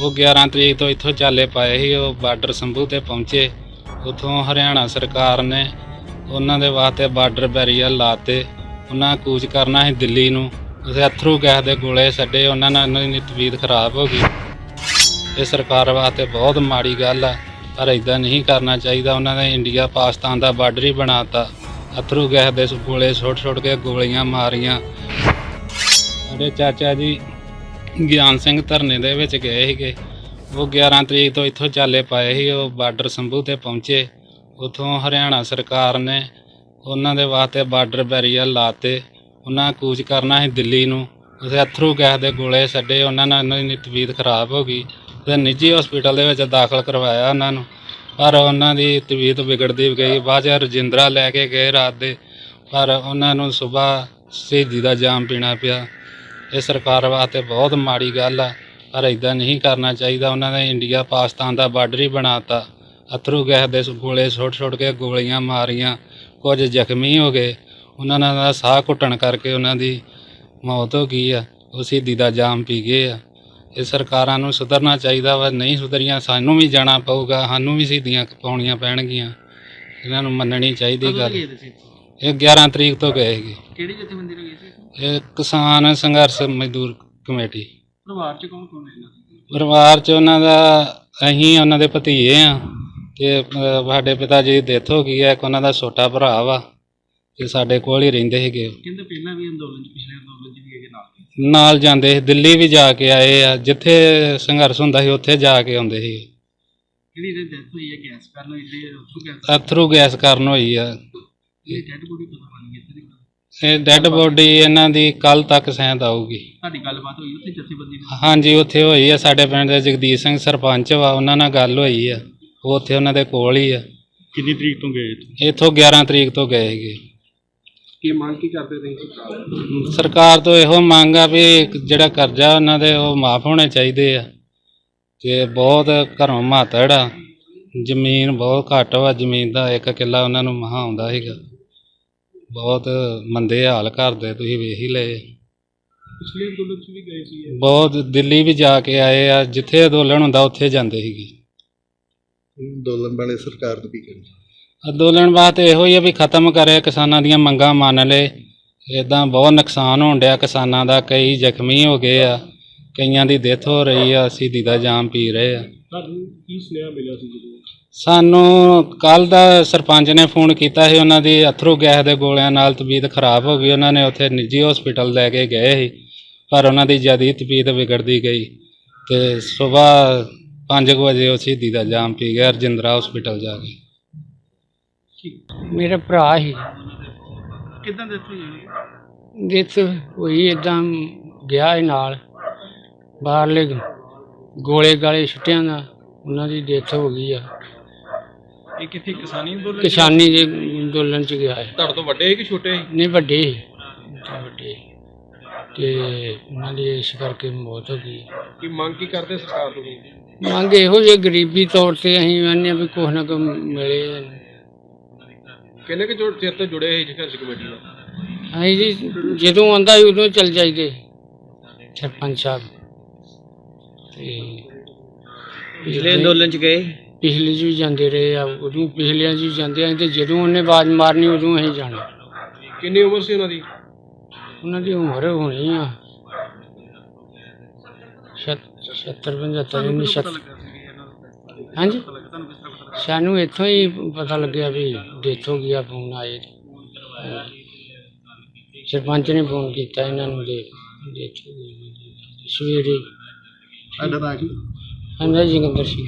ਉਹ 11 ਤਰੀਕ ਤੋਂ ਇੱਥੋਂ ਚਾਲੇ ਪਾਏ ਸੀ, ਉਹ ਬਾਰਡਰ ਸੰਭੂ ਤੇ ਪਹੁੰਚੇ। ਉਥੋਂ ਹਰਿਆਣਾ ਸਰਕਾਰ ਨੇ ਉਹਨਾਂ ਦੇ ਵਾਸਤੇ ਬਾਰਡਰ ਬੈਰੀਅਰ ਲਾਤੇ। ਉਹਨਾਂ ਕੂਚ ਕਰਨਾ ਸੀ ਦਿੱਲੀ ਨੂੰ। ਉਸੇ ਅਥਰੂ ਗੈਸ ਦੇ ਗੋਲੇ ਛੱਡੇ, ਉਹਨਾਂ ਨਾਲ ਉਹਨਾਂ ਦੀ ਤਬੀਅਤ ਖਰਾਬ ਹੋ ਗਈ। ਇਹ ਸਰਕਾਰ ਵਾਸਤੇ ਬਹੁਤ ਮਾੜੀ ਗੱਲ ਆ, ਪਰ ਇਦਾਂ ਨਹੀਂ ਕਰਨਾ ਚਾਹੀਦਾ। ਉਹਨਾਂ ਨੇ ਇੰਡੀਆ ਪਾਕਿਸਤਾਨ ਦਾ ਬਾਰਡਰ ਹੀ ਬਣਾਤਾ। ਅਥਰੂ ਗੈਸ ਦੇ ਗੋਲੇ ਛੋਟ ਛੋਟ ਕੇ ਗੋਲੀਆਂ ਮਾਰੀਆਂ। ਸਾਡੇ ਚਾਚਾ ਜੀ ਗਿਆਨ ਸਿੰਘ ਧਰਨੇ ਦੇ ਵਿੱਚ ਗਏ ਸੀਗੇ। ਉਹ 11 ਤਰੀਕ ਤੋਂ ਇੱਥੋਂ ਚਾਲੇ ਪਾਏ ਸੀ, ਉਹ ਬਾਰਡਰ ਸੰਭੂ ਤੇ ਪਹੁੰਚੇ। ਉਥੋਂ ਹਰਿਆਣਾ ਸਰਕਾਰ ਨੇ ਉਹਨਾਂ ਦੇ ਵਾਸਤੇ ਬਾਰਡਰ ਬੈਰੀਅਰ ਲਾਤੇ। ਉਹਨਾਂ ਕੂਚ ਕਰਨਾ ਸੀ ਦਿੱਲੀ ਨੂੰ। ਉਸੇ ਅਥਰੂ ਗੈਸ ਦੇ ਗੋਲੇ ਛੱਡੇ, ਉਹਨਾਂ ਨਾਲ ਉਹਨਾਂ ਦੀ ਤਬੀਅਤ ਖਰਾਬ ਹੋ ਗਈ। ਤੇ ਨਿੱਜੀ ਹਸਪੀਟਲ ਦੇ ਵਿੱਚ ਦਾਖਲ ਕਰਵਾਇਆ ਉਹਨਾਂ ਨੂੰ। ਪਰ ਉਹਨਾਂ ਦੀ ਤਬੀਅਤ ਵਿਗੜਦੀ ਗਈ। ਬਾਅਦ ਚ ਰਜਿੰਦਰਾ ਲੈ ਕੇ ਗਏ ਰਾਤ ਦੇ। ਪਰ ਉਹਨਾਂ ਨੂੰ ਸਵੇਰ ਸ਼ਹੀਦੀ ਦਾ ਜਾਮ ਪੀਣਾ ਪਿਆ। ਇਹ ਸਰਕਾਰ ਵਾਸਤੇ ਬਹੁਤ ਮਾੜੀ ਗੱਲ ਆ ਪਰ ਇਦਾਂ ਨਹੀਂ ਕਰਨਾ ਚਾਹੀਦਾ। ਉਹਨਾਂ ਨੇ ਇੰਡੀਆ ਪਾਕਿਸਤਾਨ ਦਾ ਬਾਰਡਰ ਹੀ ਬਣਾਤਾ। ਅਥਰੂ ਗੈਸ ਦੇ ਗੋਲੇ ਛੋਟ ਛੋਟ ਕੇ ਗੋਲੀਆਂ ਮਾਰੀਆਂ। ਕੁਝ ਜ਼ਖਮੀ ਹੋ ਗਏ। ਉਹਨਾਂ ਦਾ ਸਾਹ ਘੁੱਟਣ ਕਰਕੇ ਉਹਨਾਂ ਦੀ ਮੌਤ ਹੋ ਗਈ ਆ। ਉਹ ਸ਼ਹੀਦੀ ਦਾ ਜਾਮ ਪੀ ਗਏ ਆ। ਇਹ ਸਰਕਾਰਾਂ ਨੂੰ ਸੁਧਰਨਾ ਚਾਹੀਦਾ ਵਾ। ਨਹੀਂ ਸੁਧਰੀਆਂ ਸਾਨੂੰ ਵੀ ਜਾਣਾ ਪਊਗਾ। ਸਾਨੂੰ ਵੀ ਸ਼ਹੀਦੀਆਂ ਪਾਉਣੀਆਂ ਪੈਣਗੀਆਂ। ਇਹਨਾਂ ਨੂੰ ਮੰਨਣੀ ਚਾਹੀਦੀ ਗੱਲ। ਇਹ 11 ਤਰੀਕ ਤੋਂ ਗਏ ਸੀਗੇ। ਕਿਹੜੀ ਜਥੇਬੰਦੀ ਨੂੰ ਗਈ ਸੀ? ਇਹ ਕਿਸਾਨ ਸੰਘਰਸ਼ ਮਜ਼ਦੂਰ ਕਮੇਟੀ ਪਰਿਵਾਰ ਚ ਕੌਣ ਕੌਣ ਹੈ ਇਹਨਾਂ ਦੇ? ਪਰਿਵਾਰ ਚ ਉਹਨਾਂ ਦਾ ਅਸੀਂ ਉਹਨਾਂ ਦੇ ਭਤੀਏ ਆ ਤੇ ਅਹ, ਸਾਡੇ ਪਿਤਾ ਜੀ ਦੀ ਡੈਥ ਹੋ ਗਈ ਹੈ ਇੱਕ ਉਹਨਾਂ ਦਾ ਛੋਟਾ ਭਰਾ ਵਾ ਤੇ ਸਾਡੇ ਕੋਲ ਹੀ ਰਹਿੰਦੇ ਸੀਗੇ ਉਹ। ਕਹਿੰਦੇ ਪਹਿਲਾਂ ਵੀ ਅੰਦੋਲਨ ਚ ਪਿਛਲੇ ਅੰਦੋਲਨ ਚ ਵੀ ਹੈਗੇ ਨਾਲ ਨਾਲ ਜਾਂਦੇ ਸੀ ਦਿੱਲੀ ਵੀ ਜਾ ਕੇ ਆਏ ਆ ਜਿੱਥੇ ਸੰਘਰਸ਼ ਹੁੰਦਾ ਸੀ ਉੱਥੇ ਜਾ ਕੇ ਆਉਂਦੇ ਸੀ ਜਿਹੜੀ ਇਹਦੀ ਡੈਥ ਹੋਈ ਹੈ ਗੈਸ ਕਰਨ ਹੋਈ ਜਿਹੜੀ ਉੱਥੋਂ ਗੈਸ ਅਥਰੂ ਗੈਸ ਕਾਰਨ ਹੋਈ ਆ ਇਹ ਡੈਡ ਬੋਡੀ ਪਤਾ ਇਹ ਡੈੱਡ ਬੋਡੀ ਇਹਨਾਂ ਦੀ ਕੱਲ ਤੱਕ ਸੈਂਦ ਆਊਗੀ। ਸਾਡੀ ਗੱਲਬਾਤ ਹੋਈ ਉੱਥੇ ਜਥੇਬੰਦੀ ਨਾਲ? ਹਾਂਜੀ ਉੱਥੇ ਹੋਈ ਆ। ਸਾਡੇ ਪਿੰਡ ਦੇ ਜਗਦੀਸ਼ ਸਿੰਘ ਸਰਪੰਚ ਵਾ ਉਹਨਾਂ ਨਾਲ ਗੱਲ ਹੋਈ ਆ। ਉਹ ਉੱਥੇ ਉਹਨਾਂ ਦੇ ਕੋਲ ਹੀ ਆ। ਕਿੰਨੀ ਤਰੀਕ ਤੋਂ ਗਏ ਇੱਥੋਂ 11 ਤਰੀਕ ਤੋਂ ਗਏ ਸੀਗੇ। ਕੀ ਮੰਗ ਕੀ ਕਰਦੇ ਤੁਸੀਂ? ਸਰਕਾਰ ਤੋਂ ਇਹੋ ਮੰਗ ਆ ਵੀ ਜਿਹੜਾ ਕਰਜ਼ਾ ਉਹਨਾਂ ਦੇ ਉਹ ਮਾਫ ਹੋਣੇ ਚਾਹੀਦੇ ਆ। ਤੇ ਬਹੁਤ ਘਰੋਂ ਮਾਤੜ ਆ। ਜ਼ਮੀਨ ਬਹੁਤ ਘੱਟ ਵਾ ਜ਼ਮੀਨ ਦਾ ਇੱਕ ਕਿੱਲਾ ਉਹਨਾਂ ਨੂੰ ਮਹਾ ਆਉਂਦਾ ਸੀਗਾ। ਬਹੁਤ ਮੰਦੇ ਹਾਲ ਕਰਦੇ ਤੁਸੀਂ ਵੇਖ ਹੀ ਲਏ। ਪਿਛਲੇ ਅੰਦੋਲਨ ਚ ਵੀ ਗਏ ਸੀ ਬਹੁਤ ਦਿੱਲੀ ਵੀ ਜਾ ਕੇ ਆਏ ਆ ਜਿੱਥੇ ਅੰਦੋਲਨ ਹੁੰਦਾ ਉੱਥੇ ਜਾਂਦੇ ਸੀਗੇ। ਅੰਦੋਲਨ ਵਾਲੇ ਸਰਕਾਰ ਨੂੰ ਕੀ ਕਹਿੰਦੇ? ਅੰਦੋਲਨ ਵਾਸਤੇ ਇਹੋ ਹੀ ਆ ਵੀ ਖਤਮ ਕਰੇ ਕਿਸਾਨਾਂ ਦੀਆਂ ਮੰਗਾਂ ਮੰਨ ਲਏ। ਇਦਾਂ ਬਹੁਤ ਨੁਕਸਾਨ ਹੋਣ ਡਿਆ ਕਿਸਾਨਾਂ ਦਾ ਕਈ ਜ਼ਖਮੀ ਹੋ ਗਏ ਆ ਕਈਆਂ ਦੀ ਡੈਥ ਹੋ ਰਹੀ ਆ ਸ਼ਹੀਦੀ ਦਾ ਜਾਮ ਪੀ ਰਹੇ ਆ। ਤੁਹਾਨੂੰ ਕੀ ਸੁਨੇਹਾ ਮਿਲਿਆ ਸੀ ਜਦੋਂ? ਸਾਨੂੰ ਕੱਲ ਦਾ ਸਰਪੰਚ ਨੇ ਫੋਨ ਕੀਤਾ ਸੀ ਉਹਨਾਂ ਦੀ ਅਥਰੂ ਗੈਸ ਦੇ ਗੋਲਿਆਂ ਨਾਲ ਤਬੀਅਤ ਖਰਾਬ ਹੋ ਗਈ। ਉਹਨਾਂ ਨੇ ਉੱਥੇ ਨਿੱਜੀ ਹਸਪੀਟਲ ਲੈ ਕੇ ਗਏ ਸੀ ਪਰ ਉਹਨਾਂ ਦੀ ਜ਼ਿਆਦਾ ਤਬੀਅਤ ਵਿਗੜਦੀ ਗਈ ਤੇ ਸਵੇਰ 5 ਵਜੇ ਉਹ ਸ਼ਹੀਦੀ ਦਾ ਜਾਮ ਪੀ ਗਿਆ ਰਜਿੰਦਰਾ ਹਸਪੀਟਲ ਜਾ ਕੇ। ਮੇਰਾ ਭਰਾ ਹੀ ਕਿਦਾਂ ਡੈਥ ਹੋਈ? ਜਿੱਤ ਹੋਈ ਇਦਾਂ ਗਿਆ ਇਹ ਨਾਲ ਬਾਹਰਲੇ ਗੋਲੇ ਗਾਲੇ ਛੁੱਟਿਆਂ ਦਾ ਉਹਨਾਂ ਦੀ ਡੈਥ ਹੋ ਗਈ ਆ। ਇਹ ਕਿੱਥੇ ਕਿਸਾਨੀ ਅੰਦੋਲਨ ਕਿਸਾਨੀ ਦੇ ਅੰਦੋਲਨ ਚ ਗਿਆ ਹੈ। ਤੁਹਾਡੇ ਤੋਂ ਵੱਡੇ ਹੈ ਕਿ ਛੋਟੇ ਹੈ ਨਹੀਂ ਵੱਡੇ ਸੀ, ਤਾਂ ਵੱਡੇ ਤੇ ਉਹਨਾਂ ਦੀ ਇਸ ਕਰਕੇ ਮੌਤ ਹੋ ਗਈ। ਕੀ ਮੰਗ ਕੀ ਕਰਦੇ ਸਰਕਾਰ ਤੋਂ? ਮੰਗ ਇਹੋ ਜਿਹੀ ਗਰੀਬੀ ਤੌਰ ਤੇ ਅਸੀਂ ਮੰਨਿਆ ਵੀ ਕੁਛ ਨਾ ਕੁਛ ਮਿਲੇ। ਕਿੰਨੇ ਕਿ ਜੋੜ ਚਿਰ ਤੋਂ ਜੁੜੇ ਹੈ ਸੰਘਰਸ਼ ਕਮੇਟੀ ਨਾਲ? ਅਸੀਂ ਜੀ ਜਦੋਂ ਆਉਂਦਾ ਸੀ ਉਦੋਂ ਚੱਲ ਜਾਈਦੇ। ਸਰਪੰਚ ਸਾਹਿਬ। ਤੇ ਪਿਛਲੇ ਅੰਦੋਲਨ ਚ ਗਏ। ਪਿਛਲੇ 'ਚ ਵੀ ਜਾਂਦੇ ਰਹੇ ਆ ਉਦੋਂ ਪਿਛਲਿਆਂ 'ਚ ਵੀ ਜਾਂਦੇ ਆ ਤੇ ਜਦੋਂ ਉਹਨੇ ਆਵਾਜ਼ ਮਾਰਨੀ ਉਦੋਂ ਅਸੀਂ ਜਾਣਾ। ਕਿੰਨੀ ਉਮਰ ਸੀ ਉਹਨਾਂ ਦੀ? ਉਹਨਾਂ ਦੀ ਉਮਰ ਹੋਣੀ ਆ। 70 75 ਨਹੀਂ 70 ਹਾਂਜੀ? ਸਾਨੂੰ ਇੱਥੋਂ ਹੀ ਪਤਾ ਲੱਗਿਆ ਵੀ ਹੋ ਗਿਆ ਫੋਨ ਆਏ। ਸਰਪੰਚ ਨੇ ਫੋਨ ਕੀਤਾ ਇਹਨਾਂ ਨੂੰ ਦੇ ਗਈ ਸਵੇਰੇ ਸਾਡਾ ਤਾਂ ਕੀ? ਹਾਂਜੀ ਜੋਗਿੰਦਰ ਸਿੰਘ।